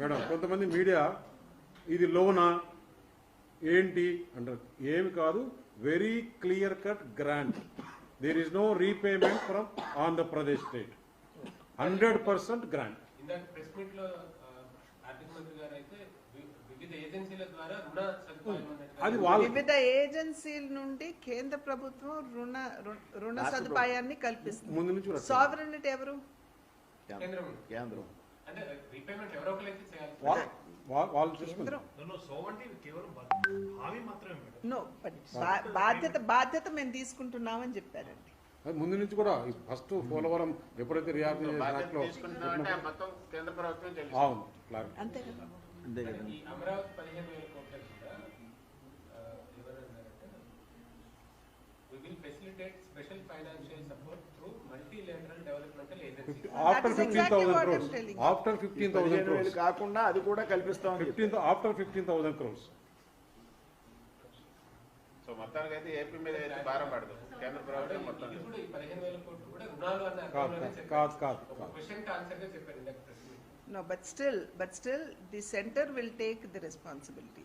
Madam కొంతమంది media ఇది లోనా ఏంటి అంటారు. ఏమి కాదు very clear cut grant there is no repayment from Andhra Pradesh state hundred percent grant అది వివిధ ఏజెన్సీల నుండి కేంద్ర ప్రభుత్వం రుణ రుణ సదుపాయాన్ని కల్పిస్తుంది. ముందు నుంచి కూడా సావరెనిటీ ఎవరు? కేంద్రం. కేంద్రం. బాధ్యత బాధ్యత మేము తీసుకుంటున్నామని చెప్పారండి. ముందు నుంచి కూడా ఫస్ట్ పోలవరం ఎప్పుడైతే రియాక్ట్ అవును అంతే కదా అంతే కదా. ఈ Amaravati facilitate special financial support through multilateral developmental agencies. After is fifteen exactly thousand what I'm crores telling. After fifteen thousand పదిహేను వేలు క్రోర్స్ కాకుండా అది కూడా కల్పిస్తామని చెప్పారు. Fifteen after fifteen thousand crores so మొత్తానికి అయితే ఏపీ మీద అయితే భారం పడదు కేంద్ర ప్రభుత్వం మొత్తం ఇది కూడా ఈ పదిహేను వేల కోట్లు కూడా రుణాలు అన్న కాదు అర్థంలోనే కాదు చెప్పారు. కాదు కాదు ఒక కాదు క్వశ్చన్ ఆన్సర్ గా చెప్పారు ఇందాక press meet No, but still, but still, the center will take the responsibility.